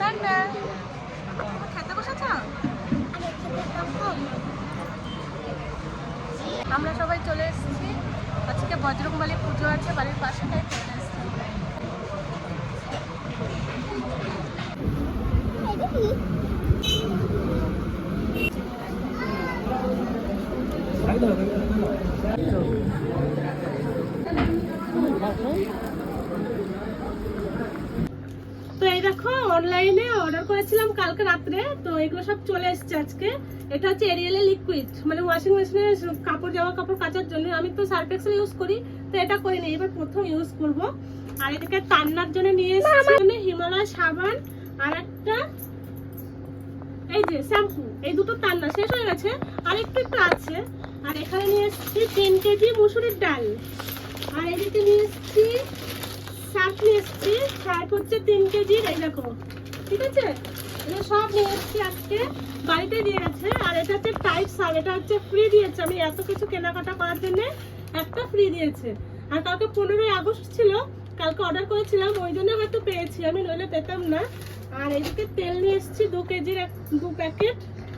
তান্না খেতে বসেছ? আমরা সবাই চলে এসেছি। আজকে বজরংবলী পুজো আছে বাড়ির পাশে তাই চলে এসেছি। দেখো অনলাইনে অর্ডার করেছিলাম কালকে রাত্রে তো এগুলো সব চলে এসেছে আজকে। এটা হচ্ছে এরিয়ালে লিকুইড মানে ওয়াশিং মেশিনে কাপড় জামা কাপড় কাচার জন্য। আমি তো সার্ফ এক্সেল ইউজ করি তো এটা করিনি এবার প্রথম ইউজ করব। আর এটাকে তান্নার জন্য নিয়ে এসেছি হিমালয় সাবান আর একটা এই যে শ্যাম্পু এই দুটো তান্না শেষ হয়ে গেছে। আর একটু একটু আছে। আর এখানে নিয়ে এসেছি তিন কেজি মুসুরির ডাল। আর এদিকে নিয়ে এসেছি শাক নিয়ে এসেছি শাক হচ্ছে তিন কেজি, এই দেখো। ঠিক আছে? এগুলো সব নিয়ে এসেছি আজকে। বাড়িতে দিয়ে গেছে, আর এটা হচ্ছে টাইট শাক, এটা হচ্ছে ফ্রি দিয়েছে। আমি এত কিছু কেনাকাটা করার জন্য একটা ফ্রি দিয়েছে। আর কালকে পনেরোই আগস্ট ছিল, কালকে অর্ডার করেছিলাম, ওই জন্য হয়তো পেয়েছি। আমি নইলে পেতাম না। আর এদিকে তেল নিয়ে এসেছি, দু কেজির এক, দু প্যাকেট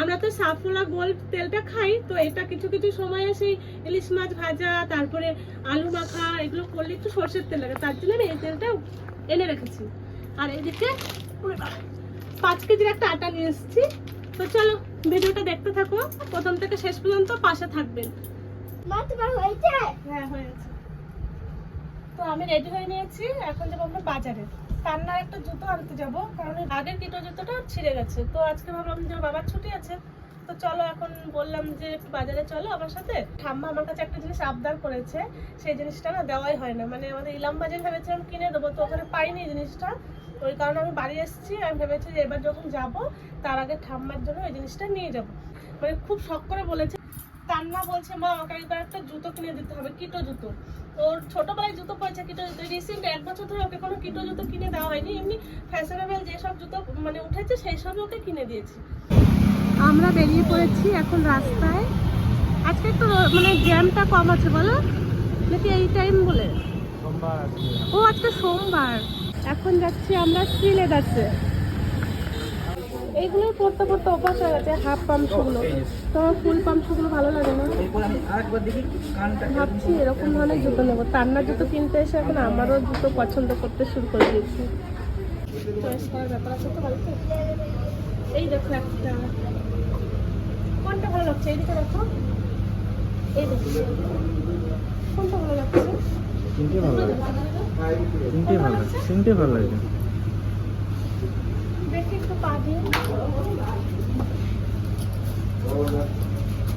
আমরা তো সাফোলা গোল্ড তেলটা খাই তো এটা কিছু কিছু সময়ে সেই ইলিশ মাছ ভাজা তারপরে আলু মাখা এগুলো করলে একটু সর্ষের তেল লাগে। তার জন্য আমি এই তেলটা এনে রেখেছি। আর এদিকে পাঁচ কেজির একটা আটা নিয়ে এসেছি। তো চলো ভিডিওটা দেখতে থাকো। প্রথম থেকে শেষ পর্যন্ত পাশে থাকবেন। মা তোমার হয়েছে? হ্যাঁ হয়েছে তো আমি রেডি হয়ে নিয়েছি। এখন যাব আমরা বাজারে। কান্নার একটা জুতো আনতে যাব, কারণ আগের কিটো জুতোটা ছিঁড়ে গেছে। তো আজকে ভাবলাম যে বাবার ছুটি আছে, তো চলো এখন বললাম যে বাজারে চলো আমার সাথে। ঠাম্মা আমার কাছে একটা জিনিস আবদার করেছে, সেই জিনিসটা না দেওয়াই হয় না। মানে আমাদের ইলাম বাজার ভেবেছিলাম কিনে দেবো, তো ওখানে পাইনি জিনিসটা। ওই কারণে আমি বাড়ি এসেছি, আমি ভেবেছি যে এবার যখন যাব, তার আগে ঠাম্মার জন্য ওই জিনিসটা নিয়ে যাব। মানে খুব শখ করে বলেছে তান্না বলছে মা আমাকে একবার একটা জুতো কিনে দিতে হবে কিটো জুতো। ওর ছোটবেলায় জুতো পড়েছে কিটো জুতো। রিসেন্ট এক বছর ধরে ওকে কোনো কিটো জুতো কিনে দেওয়া হয়নি এমনি ফ্যাশনেবল যেসব জুতো মানে উঠেছে সেই সবই ওকে কিনে দিয়েছি। আমরা বেরিয়ে পড়েছি এখন রাস্তায়। আজকে একটু মানে জ্যামটা কম আছে বলো? নাকি এই টাইম বলে? ও আজকে সোমবার। এখন যাচ্ছি আমরা শ্রীলেদার্সে। এইগুলো পড়তে পড়তে অভ্যাস হয়ে গেছে হাফ পাম্পসগুলো তোমার ফুল পাম্পসগুলো ভালো লাগে না। ভাবছি এরকম ধরনের জুতো নেব। তান্নার জুতো কিনতে এসে এখন আমারও জুতো পছন্দ করতে শুরু করে দিয়েছি। চয়েস করার ব্যাপার আছে তো বাড়িতে? এই দেখো একটা। কোনটা ভালো লাগছে? এইদিকে দেখো। এই দেখো। কোনটা ভালো লাগছে? তিনটে ভালো লাগছে। তিনটে ভালো লাগে তিনটে ভালো লাগে দেখি একটু পা দিয়ে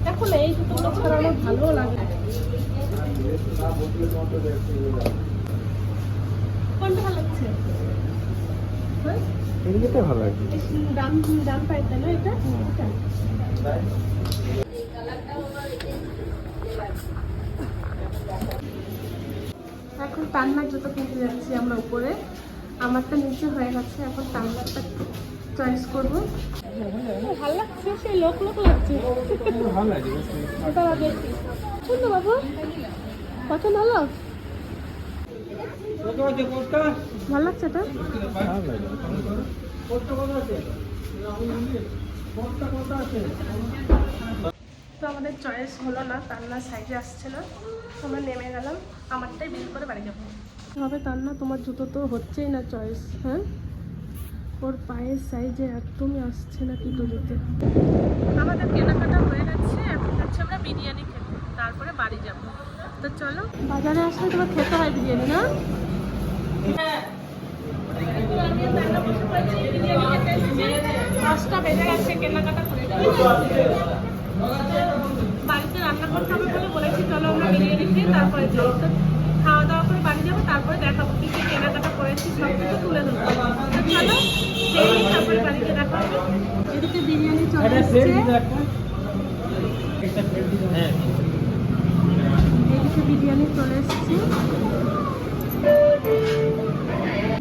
দেখো না এই জুতোগুলো ভালো লাগে। কোনটা ভালো লাগছে? হ্যাঁ? এদিকে ভালো লাগে। দাম দাম পাইতে না এটা? এটা? এখন টান্নার জুতো কিনতে যাচ্ছি আমরা উপরে। আমারটা নিচে হয়ে গেছে এখন টান্নারটা চয়েস করব। ভালো লাগছে সেই লোক লোক লাগছে। ভালো লাগে ওটা দেখি পছন্দ বাবু পছন্দ হলো ভালো লাগছে লাগে তো আমাদের চয়েস হলো না তান্না সাইজে আসছে না আমরা নেমে গেলাম। আমারটাই বিল করে বাড়ি যাব। হবে তান্না তোমার জুতো তো হচ্ছেই না চয়েস হ্যাঁ? ওর পায়ের সাইজে একদমই আসছে না কিটো জুতো আমাদের কেনাকাটা হয়ে গেছে এখন যাচ্ছি আমরা বিরিয়ানি খেতে। তারপরে বাড়ি যাব। তো চলো। বাজারে আসলে তোমার খেতে হয় বিরিয়ানি না? হ্যাঁ। দশটা বেজে গেছে কেনাকাটা করে বাড়িতে রান্না করতে হবে বলে বলেছি চলো আমরা বিরিয়ানি খেয়ে তারপরে তো খাওয়া দাওয়া করে বাড়ি যাব তারপরে দেখাবো। কি সব কিছু তুলে ধরবো। চলো খেয়ে নিই, বাড়িতে দেখা হবে এদিকে বিরিয়ানি চলে এসছে। হ্যাঁ। এদিকে বিরিয়ানি চলে এসছে।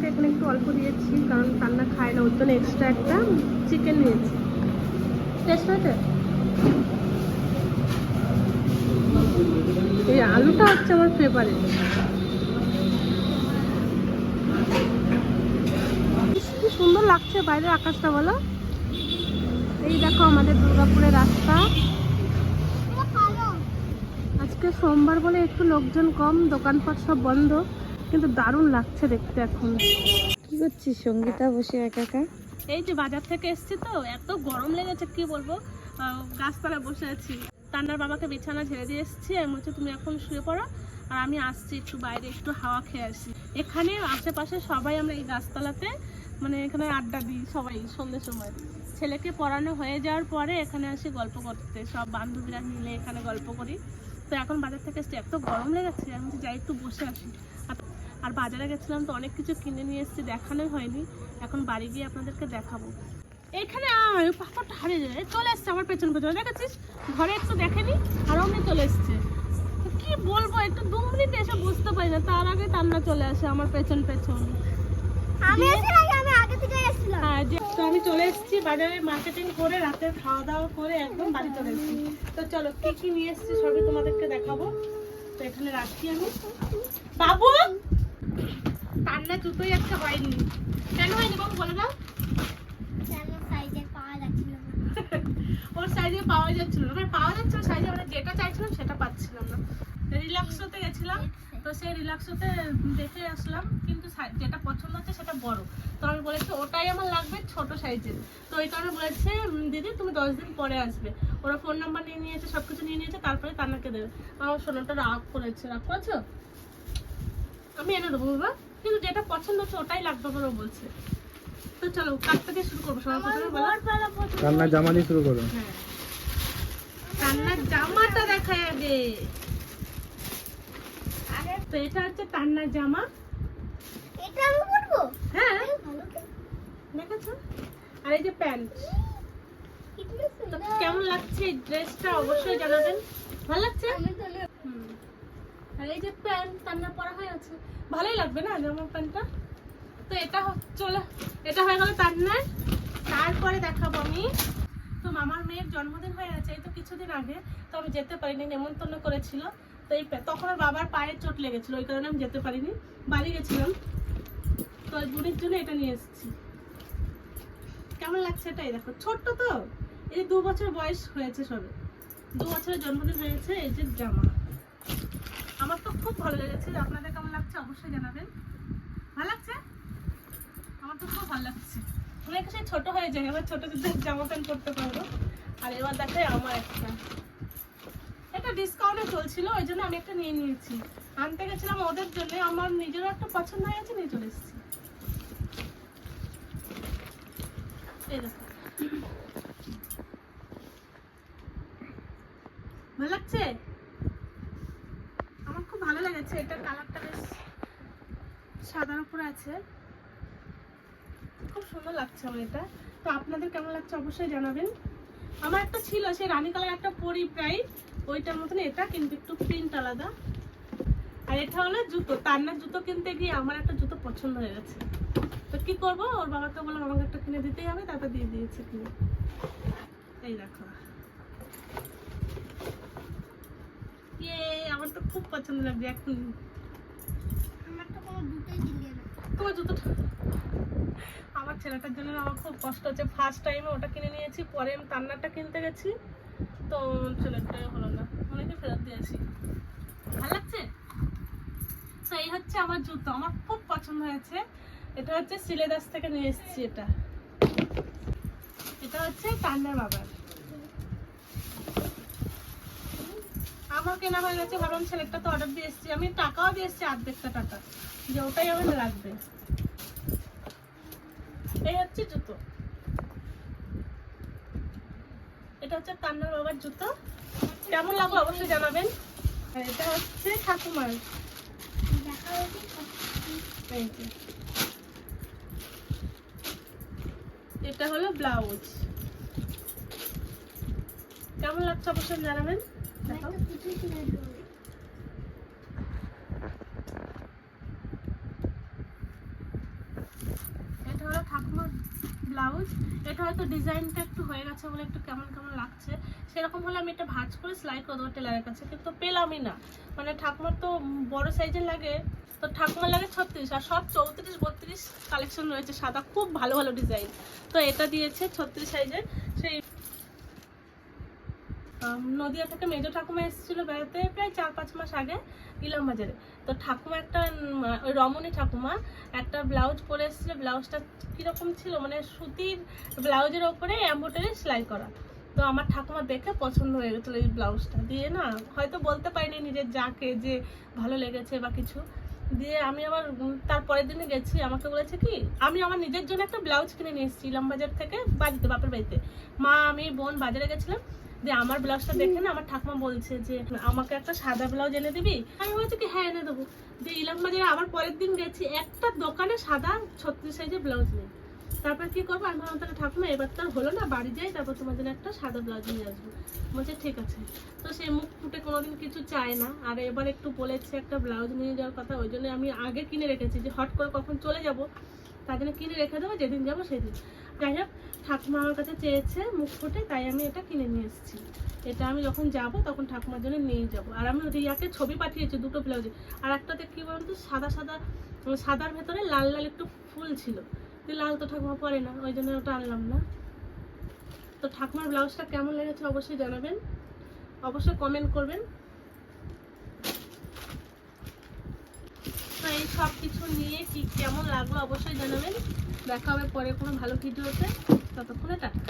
এখানে একটু অল্প দিয়েছি কারণ কান্না খায় না ওর জন্য এক্সট্রা একটা চিকেন নিয়েছি। টেস্ট হয়েছে? এই আলুটা হচ্ছে আমার ফেভারিট সুন্দর লাগছে বাইরের আকাশটা বলো? এই দেখো আমাদের দুর্গাপুরের রাস্তা। আজকে সোমবার বলে একটু লোকজন কম দোকানপাট সব বন্ধ কিন্তু দারুণ লাগছে দেখতে এখন। কি করছিস সঙ্গীতা বসে একা একা? এই যে বাজার থেকে এসেছি তো এত গরম লেগেছে কি বলব? গাছতলায় বসে আছি। তান্নার বাবাকে বিছানা ঝেড়ে দিয়ে এসেছি আমি বলছি তুমি এখন শুয়ে পড়ো আর আমি আসছি একটু বাইরে একটু হাওয়া খেয়ে আসি। এখানে আশেপাশে সবাই আমরা এই গাছতলাতে মানে এখানে আড্ডা দিই সবাই সন্ধ্যের সময়। ছেলেকে পড়ানো হয়ে যাওয়ার পরে এখানে আসি গল্প করতে। সব বান্ধবীরা মিলে এখানে গল্প করি। তো এখন বাজার থেকে এসেছি। এত গরম লেগেছে আমি যাই একটু বসে আসি। আর- বাজারে গেছিলাম তো অনেক কিছু কিনে নিয়ে এসেছি দেখানোই হয়নি। এখন বাড়ি গিয়ে আপনাদেরকে দেখাবো। এখানে আয় পাপাটা হারিয়ে যায়। চলে এসছে আমার পেছন পেছনে দেখেছিস ঘরে একটু দেখেনি আর অমনি চলে এসছে। তো কি বলব একটু দু মিনিট এসে বুঝতে পারি না তার আগে তান্না চলে আসে আমার পেছন পেছন। আমি হ্যাঁ আমি চলে এসেছি বাজারে মার্কেটিং করে রাতে খাওয়া দাওয়া করে একদম বাড়ি চলে এসেছি। তো চলো নিয়ে এসেছি সবই তোমাদেরকে দেখাবো। তো এখানে রাখছি আমি। বাবু! তান্না জুতোই একটা হয়নি। কেন হয়নি বাবু, বলে দাও। ওর সাইজে পাওয়া যাচ্ছিল না। মানে পাওয়া যাচ্ছিল সাইজে আমরা যেটা চাইছিলাম সেটা পাচ্ছিলাম না। রিল্যাক্সোতে গেছিলাম, তো সেই রিল্যাক্সোতে দেখে আসলাম। কিন্তু যেটা পছন্দ হচ্ছে সেটা বড়। তো আমি বলেছি ওটাই আমার লাগবে ছোট সাইজের। তো ওই কারণে বলেছে দিদি তুমি দশ দিন পরে আসবে। ওরা ফোন নাম্বার নিয়ে নিয়েছে সব কিছু নিয়ে নিয়েছে তারপরে তান্নাকে দেবে। আমার সোনাটা রাগ করেছে রাগ করেছ? আমি এনে দেবো বাবা। কিন্তু যেটা পছন্দ হচ্ছে ওটাই লাগবে বলছে। তো চলো কাজ থেকে শুরু করব সবার প্রথমে রান্নার জামা দিয়ে শুরু করো। হ্যাঁ। জামাটা দেখায় আগে আরে তো এটা হচ্ছে টান্নার জামা। এটা আমি পরবো? হ্যাঁ। দেখেছ আর এই যে প্যান্ট। কেমন লাগছে এই ড্রেসটা? অবশ্যই জানাবেন। ভালো লাগছে। আর এই যে প্যান্ট পরা হয়ে আছে। ভালোই লাগবে না জামা প্যান্টটা? তো এটা চলে এটা হয়ে গেল তারপরে দেখাবো আমি। তো মামার মেয়ের জন্মদিন হয়ে আছে এই তো কিছুদিন আগে। তো আমি যেতে পারিনি নেমন্তন্ন করেছিল। তো এই তখন ওর বাবার পায়ের চোট লেগেছিল ওই কারণে আমি যেতে পারিনি। বাড়ি গেছিলাম। তো বুড়ির জন্য এটা নিয়ে এসেছি। কেমন লাগছে এটাই? দেখো, ছোট্ট তো। এই যে দু বছর বয়স হয়েছে সবে। দু বছরের জন্মদিন হয়েছে, এই যে জামা। আমার তো খুব ভালো লেগেছে। আপনাদের কেমন লাগছে অবশ্যই জানাবেন। ভালো লাগছে? আমার তো খুব ভালো লাগছে। অনেক সেই ছোট হয়ে যায় এবার ছোট জামা প্যান্ট করতে পারব। আর এবার দেখাই আমার একটা। এটা ডিসকাউন্টে চলছিল, ওই জন্য আমি একটা নিয়ে নিয়েছি। আনতে গেছিলাম ওদের জন্য, আমার নিজেরও একটা পছন্দ হয়ে গেছে, নিয়ে চলে এসেছি এই দেখো ভালো লাগছে? আমার খুব ভালো লেগেছে, এটা কালারটা বেশ সাদার উপরে আছে। খুব সুন্দর লাগছে তো আপনাদের কেমন লাগছে অবশ্যই জানাবেন। আমার একটা ছিল, সেই রানী একটা পরি ওইটার মতন এটা, কিন্তু একটু প্রিন্ট আলাদা। আর এটা হলো জুতো জুতো কিনতে গিয়ে আমার একটা জুতো পছন্দ হয়ে গেছে। তো কি করব? ওর বাবাকে বললাম আমাকে একটা কিনে দিতেই হবে তারপর দিয়ে দিয়েছে কিনে। এই দেখো। ইয়ে আমার তো খুব পছন্দ লাগছে এখন। আমার তো তোমার ছেলেটার জন্য আমার খুব কষ্ট হচ্ছে। ফার্স্ট টাইমে ওটা কিনে নিয়েছি পরে আমি তান্নারটা কিনতে গেছি। তো ছেলেটাই হলো না। অনেকে ফেরত দিয়ে আসি। ভালো লাগছে? তো এই হচ্ছে আমার জুতো। আমার খুব পছন্দ হয়েছে। এটা হচ্ছে সিলেদাস থেকে নিয়ে এসেছি এটা। এটা হচ্ছে তান্নার বাবার। আমার কেনা হয়ে গেছে, ভাবলাম ছেলেটা তো অর্ডার দিয়ে এসেছি। আমি টাকাও দিয়ে এসেছি অর্ধেকটা টাকা, যে ওটাই আমার লাগবে। এই হচ্ছে জুতো। এটা হচ্ছে কান্নার বাবার জুতো। কেমন লাগল অবশ্যই জানাবেন। এটা হচ্ছে ঠাকুমার। দেখা হয়েছে এই যে। এটা হলো ব্লাউজ। কেমন লাগছে অবশ্যই জানাবেন দেখাও। একটা কিছুই কিনে দেবো এটা হলো ঠাকুমার ব্লাউজ। এটা হয়তো ডিজাইনটা একটু হয়ে গেছে বলে একটু কেমন কেমন লাগছে। সেরকম হলে আমি এটা ভাজ করে সেলাই করে দেবো টেলারের কাছে। কিন্তু পেলামই না। মানে ঠাকুমার তো বড় সাইজের লাগে। তো ঠাকুমার লাগে ছত্রিশ আর সব চৌত্রিশ, বত্রিশ কালেকশন রয়েছে সাদা। খুব ভালো ভালো ডিজাইন। তো এটা দিয়েছে ছত্রিশ সাইজের। সেই নদিয়া থেকে মেজো ঠাকুমা এসেছিল বেড়াতে প্রায় চার পাঁচ মাস আগে ইলাম বাজারে তো ঠাকুমা একটা ওই রমণী ঠাকুমা একটা ব্লাউজ পরে এসেছিল ব্লাউজটা কীরকম ছিল মানে সুতির ব্লাউজের ওপরে এম্ব্রয়ডারি সেলাই করা। তো আমার ঠাকুমা দেখে পছন্দ হয়ে গেছিল এই ব্লাউজটা। দিয়ে না হয়তো বলতে পারিনি নিজের যাকে যে ভালো লেগেছে বা কিছু। দিয়ে আমি আবার উম, তার পরের দিনে গেছি আমাকে বলেছে কি আমি আমার নিজের জন্য একটা ব্লাউজ কিনে নিয়ে এসেছি ইলাম বাজার থেকে বাড়িতে বাপের বাড়িতে। মা আমি বোন বাজারে গেছিলাম যে আমার ব্লাউজটা দেখে না আমার ঠাকুমা বলছে যে, আমাকে একটা সাদা ব্লাউজ এনে দিবি? আমি বলছি কি হ্যাঁ এনে দেবো। যে ইলাম বাজারে আবার পরের দিন গেছি, একটা দোকানে সাদা ছত্রিশ সাইজের ব্লাউজ নেই। তারপর কি করব? আমি ভাবলাম তাহলে ঠাকুমা, এবার তো হলো না, বাড়ি যাই, তারপর তোমার জন্য একটা সাদা ব্লাউজ নিয়ে আসব। বলছে, ঠিক আছে। তো সে মুখ ফুটে কোনোদিন কিছু চায় না। আর এবার একটু বলেছে একটা ব্লাউজ নিয়ে যাওয়ার কথা, ওই জন্য আমি আগে কিনে রেখেছি যে, হট করে কখন চলে যাব? তার জন্য কিনে রেখে দেবো, যেদিন যাব সেদিন। যাই হোক, ঠাকুমা আমার কাছে চেয়েছে মুখ ফুটে, তাই আমি এটা কিনে নিয়ে এসেছি। এটা আমি যখন যাব, তখন ঠাকুমার জন্য নিয়ে যাব। আর আমি রিয়াকে ছবি পাঠিয়েছি, দুটো ব্লাউজে আর একটাতে কি বলতো, সাদা সাদা সাদার ভেতরে লাল লাল একটু ফুল ছিল। লাল তো ঠাকুমা পরে না, ওই জন্য ওটা আনলাম না। তো ঠাকুমার ব্লাউজটা কেমন লেগেছে অবশ্যই জানাবেন। অবশ্যই কমেন্ট করবেন তো এই সব কিছু নিয়ে কি কেমন লাগল অবশ্যই জানাবেন। দেখা হবে পরে কোনো ভালো ভিডিওতে। ততক্ষণে টাটা।